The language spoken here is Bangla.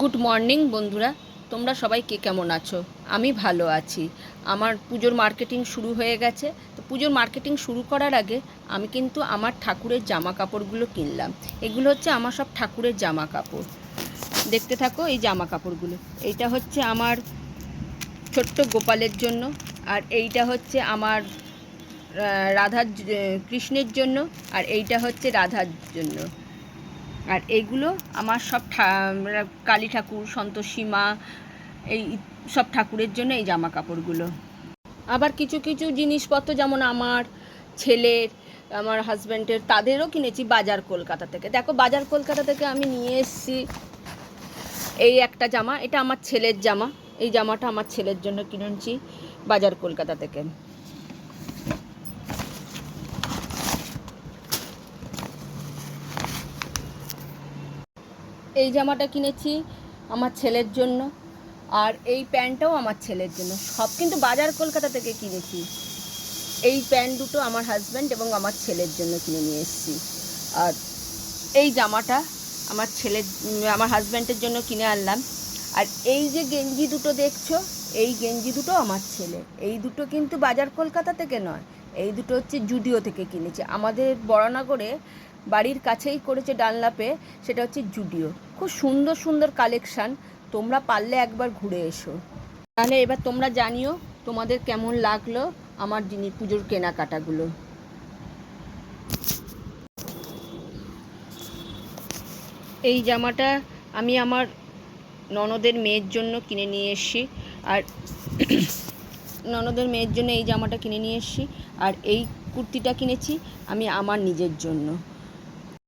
গুড মর্নিং বন্ধুরা। তোমরা সবাই কে কেমন আছো? আমি ভালো আছি। আমার পুজোর মার্কেটিং শুরু হয়ে গেছে। তো পুজোর মার্কেটিং শুরু করার আগে আমি কিন্তু আমার ঠাকুরের জামা কাপড়গুলো কিনলাম। এগুলো হচ্ছে আমার সব ঠাকুরের জামা কাপড় দেখতে থাকো এই জামা কাপড়গুলো এইটা হচ্ছে আমার ছোট্ট গোপালের জন্য আর এইটা হচ্ছে আমার রাধার কৃষ্ণের জন্য আর এইটা হচ্ছে রাধার জন্য। আর এইগুলো আমার সব কালী ঠাকুর, সন্তোষী মা, এই সব ঠাকুরের জন্য এই জামা কাপড়গুলো আবার কিছু কিছু জিনিসপত্র যেমন আমার ছেলের, আমার হাজব্যান্ডের, তাদেরও কিনেছি বাজার কলকাতা থেকে। দেখো, বাজার কলকাতা থেকে আমি নিয়ে এসেছি এই একটা জামা। এটা আমার ছেলের জামা। এই জামাটা আমার ছেলের জন্য কিনেছি বাজার কলকাতা থেকে। এই জামাটা কিনেছি আমার ছেলের জন্য আর এই প্যান্টটাও আমার ছেলের জন্য। সব কিন্তু বাজার কলকাতা থেকে কিনেছি। এই প্যান্ট দুটো আমার হাজব্যান্ড এবং আমার ছেলের জন্য কিনে নিয়ে এসেছি। আর এই জামাটা আমার ছেলের, আমার হাজব্যান্ডের জন্য কিনে আনলাম। আর এই যে গেঞ্জি দুটো দেখছ, এই গেঞ্জি দুটো আমার ছেলে এই দুটো কিন্তু বাজার কলকাতা থেকে নয় এই দুটো হচ্ছে জুডিও থেকে কিনেছি। আমাদের বড়নগরে বাড়ির কাছেই করেছে ডানলাপে সেটা হচ্ছে জুডিও। খুব সুন্দর সুন্দর কালেকশান। তোমরা পারলে একবার ঘুরে এসো। তাহলে এবার তোমরা জানিও তোমাদের কেমন লাগল আমার জিনিস পুজোর কেনাকাটাগুলো। এই জামাটা আমি আমার ননদের মেয়ের জন্য কিনে নিয়ে এসেছি। আর ননদের মেয়ের জন্য এই জামাটা কিনে নিয়ে এসেছি। আর এই কুর্তিটা কিনেছি আমি আমার নিজের জন্য।